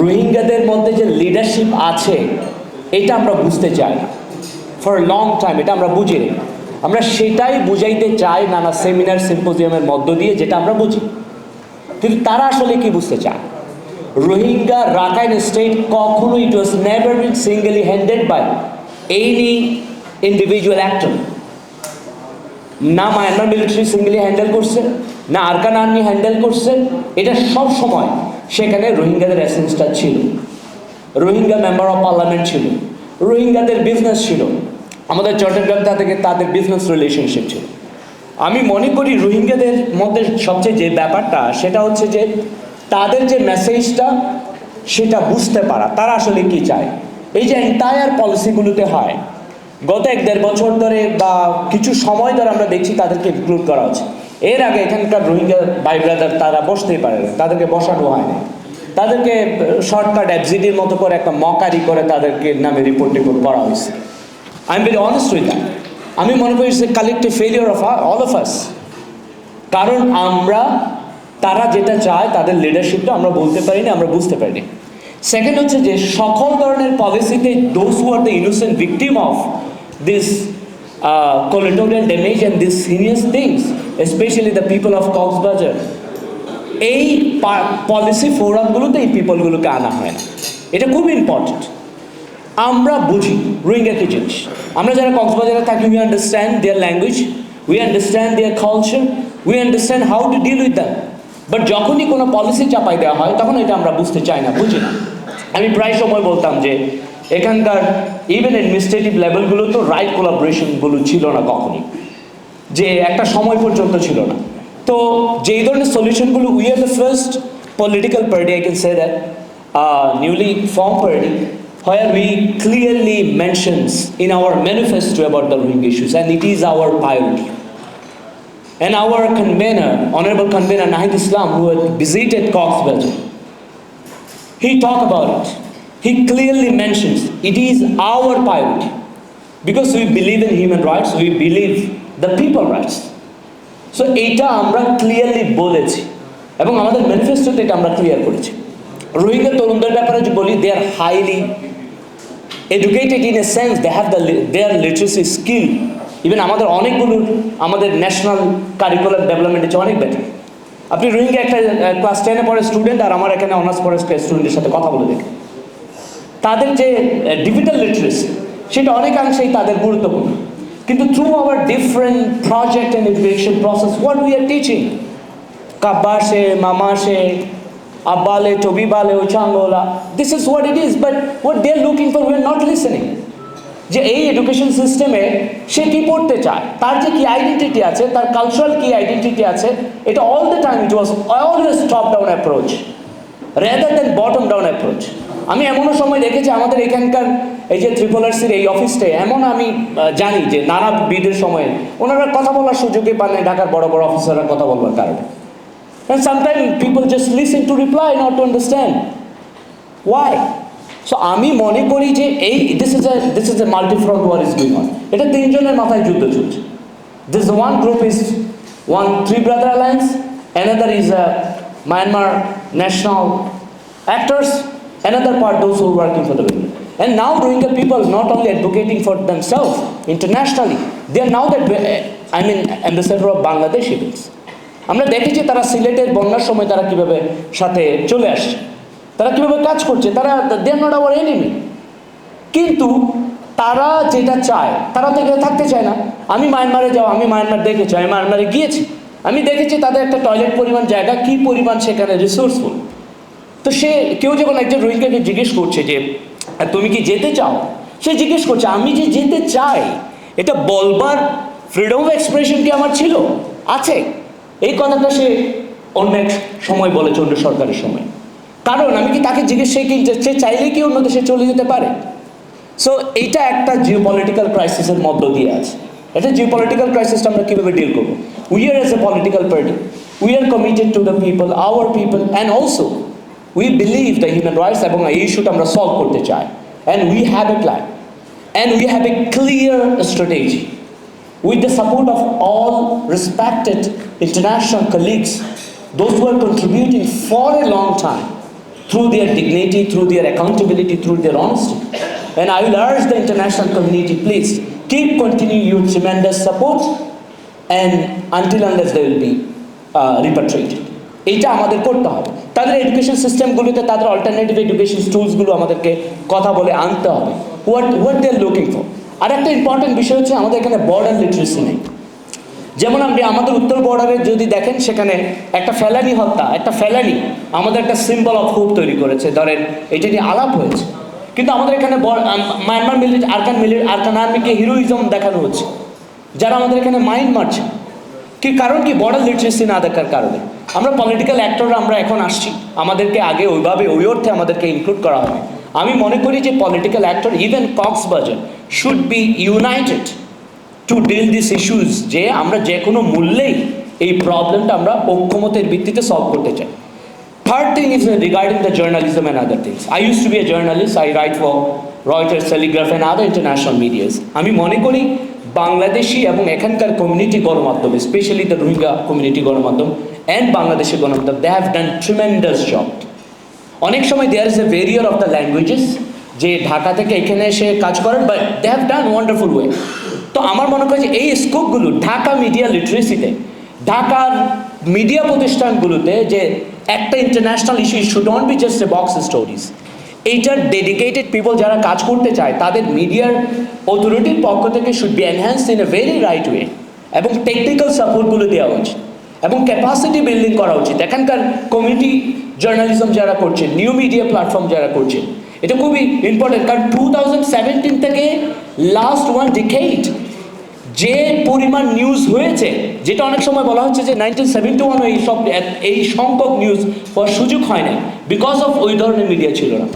রোহিঙ্গাদের মধ্যে যে লিডারশিপ আছে, এটা আমরা বুঝতে চাই ফর লং টাইম এটা আমরা বুঝি। আমরা সেটাই বুঝাইতে চাই নানা সেমিনার সিম্পোজিয়ামের মধ্য দিয়ে, যেটা আমরা বুঝি। কিন্তু তারা আসলে কি বুঝতে চায়? রোহিঙ্গা রাখাইন স্টেট কখনো it was never been singly handed by any individual actor না মায়ানমার মিলিটারি সিঙ্গেলি হ্যান্ডেল করছে না আরকান আর্মি হ্যান্ডেল করছে এটা সব সময়। সেখানে রোহিঙ্গাদের এসেন্সটা ছিল। রোহিঙ্গা মেম্বার অফ পার্লামেন্ট ছিল। রোহিঙ্গাদের বিজনেস ছিল। আমাদের চট্টগ্রাম থেকে তাদের বিজনেস রিলেশনশিপ ছিল। আমি মনে করি রোহিঙ্গাদের মধ্যে সবচেয়ে যে ব্যাপারটা, সেটা হচ্ছে যে তাদের যে মেসেজটা সেটা বুঝতে পারা, তারা আসলে কি চায়। এই যে এন্টায়ার পলিসিগুলোতে হয়, গত এক দেড় বছর ধরে বা কিছু সময় ধরে আমরা দেখছি তাদেরকে ইনক্লুড করা হচ্ছে। এর আগে এখানকার রোহিঙ্গা ভাই ব্রাদার তারা বসতেই পারে তাদেরকে বসানো হয় না। তাদেরকে শর্টকাট এফজিডির মতো করে একটা মকারি করে তাদেরকে নামে রিপোর্ট টিপোর্ট করা হয়েছে। I am very honest with that আমি মনে করি সে collective failure of all of us কারণ আমরা, তারা যেটা চায়, তাদের লিডারশিপটা আমরা বলতে পারিনি, আমরা বুঝতে পারিনি। সেকেন্ড হচ্ছে যে সকল ধরনের পলিসিতে those who are the innocent victim of this collateral damage and this serious things specially the people of Cox's Bazar এই পলিসি ফোরামগুলোতে এই পিপলগুলোকে আনা হয়। এটা খুব ইম্পর্টেন্ট আমরা বুঝি, রোহিঙ্গা কি জিনিস? আমরা যারা কক্সবাজারে থাকি we understand their language we understand their culture we understand how to deal with them but যখনই কোনো পলিসি চাপাই দেওয়া হয়, তখন এটা আমরা বুঝতে চাই না, বুঝি না। আমি প্রায় সময় বলতাম যে এখানকার ইভেন অ্যাডমিনিস্ট্রেটিভ লেভেলগুলো তো রাইট কোলাবোরেশনগুলো ছিল না কখনই যে একটা সময় পর্যন্ত ছিল না তো যেই ধরনের সলিউশনগুলো we are the first political party I can say that newly form party where we clearly mentions in our manifesto about the Rohingya issues and it is our priority. And our convener, Honorable Convener Nahid Islam, who had visited Cox's he talked about it. He clearly mentions it is our priority. Because we believe in human rights, we believe the people rights. So এইটা আমরা clearly বলেছি এবং আমাদের ম্যানিফেস্টোতে এটা আমরা clear করেছি রোহিঙ্গা তরুণদের ব্যাপারে যে বলি they are highly educated in a sense they have the their literacy skill even আমাদের অনেকগুলো আমাদের ন্যাশনাল কারিকুলার ডেভেলপমেন্টের চেয়ে অনেক বেটার আপনি রোহিঙ্গা একটা ক্লাস টেনে পড়ে স্টুডেন্ট আর আমার এখানে অনার্স পড়ে স্টুডেন্টের সাথে কথা বলে দেখেন তাদের যে ডিজিটাল লিটারেসি সেটা অনেকাংশেই তাদের গুরুত্বপূর্ণ। কিন্তু through our different project and education process what we are teaching কাব্বা সে মামা সে আব্বালে টবিবালে ওচাঙ্গোলা this is what it is but what they are looking for we are not listening যে এই এডুকেশন সিস্টেমে সে কি পড়তে চায়, তার যে কি আইডেন্টিটি আছে, তার কালচারাল কি আইডেন্টিটি আছে, এটা all the time it was always top down approach rather than bottom down approach আমি এমনও সময় দেখেছি আমাদের এখানকার এই যে ত্রিপোলার্সির এই অফিসটায় এমন আমি জানি যে নানা বিদের সময়ে ওনারা কথা বলার সুযোগই পান ঢাকার বড় বড় অফিসাররা কথা বলবার কারণে And sometimes people just listen to reply, not to understand. Why? So আমি মনে করি যে এই this is this is a multifront war is going on এটা তিনজনের মাথায় যুদ্ধ চলছে this one group is one three brother alliance another is a Myanmar national actors another part those who working for the Rohingya. And now Rohingya people not only advocating for themselves internationally, they are now that I mean ambassador of Bangladesh events. আমরা দেখেছি তারা সিলেটের বন্যার সময় তারা কীভাবে সাথে চলে আসছে। তারা কীভাবে কাজ করছে? তারা they are not our enemy কিন্তু তারা যেটা চায় তারা তো থাকতে চায় না। আমি মায়ানমারে যাও আমি মায়ানমার দেখেছি আমি মায়ানমারে গিয়েছি। আমি দেখেছি তাদের একটা টয়লেট পরিমাণ জায়গা, কি পরিমাণ সেখানে রিসোর্সফুল তো সে, কেউ যখন একজন রোহিঙ্গাকে জিজ্ঞেস করছে যে, "আর তুমি কি যেতে চাও? সে জিজ্ঞেস করছে, আমি যে যেতে চাই, এটা বলবার ফ্রিডম অফ এক্সপ্রেশন কি আমার ছিল? আছে। এই কথাটা সে অন্য এক সময় বলেছে অন্য সরকারের সময়। কারণ আমি কি তাকে জিজ্ঞেস, সে কি, সে চাইলে কি অন্য দেশে চলে যেতে পারে? সো এইটা একটা জিও পলিটিক্যাল ক্রাইসিসের মধ্য দিয়ে আছে। এটা জিও পলিটিক্যাল ক্রাইসিসটা আমরা কীভাবে ডিল করব? We are as a political party we are committed to the people our people and also we believe the human rights এবং এই ইস্যুটা আমরা সলভ করতে চাই and we have a plan and we have a clear strategy with the support of all respected international colleagues, those who are contributing for a long time, through their dignity, through their accountability, through their honesty. And I will urge the international community, please keep continuing your tremendous support Until unless they will be uh, repatriated. এইটা আমাদের করতে হবে। তাদের education সিস্টেমগুলোতে তাদের alternative education টুলসগুলো আমাদেরকে কথা বলে আনতে হবে। What what they are looking for আর একটা ইম্পর্টেন্ট বিষয় হচ্ছে আমাদের এখানে বর্ডার লিটারেসি নেই। যেমন আপনি আমাদের উত্তর বর্ডারে যদি দেখেন সেখানে একটা ফেলানি হত্যা একটা ফেলানি আমাদের একটা সিম্বল অফ হোপ তৈরি করেছে। ধরেন এটা নিয়ে আলাপ হয়েছে। কিন্তু আমাদের এখানে মায়ানমার মিলিটারি আরকান মিলি আরকান আর্মিকে হিরোইজম দেখানো হচ্ছে। যারা আমাদের এখানে মাইন্ড মারছে। কি কারণ কি? বর্ডার লিটারেসি না দেখার কারণে। আমরা পলিটিক্যাল অ্যাক্টররা আমরা এখন আসছি। আমাদেরকে আগে ওইভাবে, ওই অর্থে আমাদেরকে ইনক্লুড করা হবে। আমি মনে করি যে political actor even Cox's Bazar should be united to deal this issues যে আমরা যে কোনো মূল্যেই এই প্রবলেমটা আমরা ঐক্যমতের ভিত্তিতে সলভ করতে চাই। Third thing is regarding the journalism and other things I use to be a journalist I write for Reuters Telegraph and other international medias আমি মনে করি বাংলাদেশি এবং এখানকার কমিউনিটি গণমাধ্যম স্পেশালি দ্য রোহিঙ্গা কমিউনিটি গণমাধ্যম অ্যান্ড বাংলাদেশের গণমাধ্যম they have done tremendous job অনেক সময় there is a barrier of the languages যে ঢাকা থেকে এখানে এসে কাজ করেন but they have done wonderful way তো আমার মনে হয় যে এই স্কোপগুলো ঢাকা মিডিয়া লিটারেসিতে ঢাকার মিডিয়া প্রতিষ্ঠানগুলোতে যে একটা international issue should not be just a box stories এইটার ডেডিকেটেড পিপল যারা কাজ করতে চায়, তাদের মিডিয়ার অথরিটির পক্ষ থেকে should be enhance in a very right way এবং টেকনিক্যাল সাপোর্টগুলো দেওয়া উচিত এবং ক্যাপাসিটি বিল্ডিং করা উচিত। এখানকার কমিউনিটি জার্নালিজম যারা করছেন নিউ মিডিয়া প্ল্যাটফর্ম যারা করছেন এটা খুবই ইম্পর্টেন্ট কারণ টু থাউজেন্ড সেভেন্টিন থেকে লাস্ট ওয়ান ডিকেইট যে পরিমাণ নিউজ হয়েছে, যেটা অনেক সময় বলা হচ্ছে যে নাইনটিন সেভেন্টি ওয়ান এই সব, এই সংখ্যক নিউজ হওয়ার সুযোগ হয় না বিকজ অফ ওই ধরনের মিডিয়া ছিল না।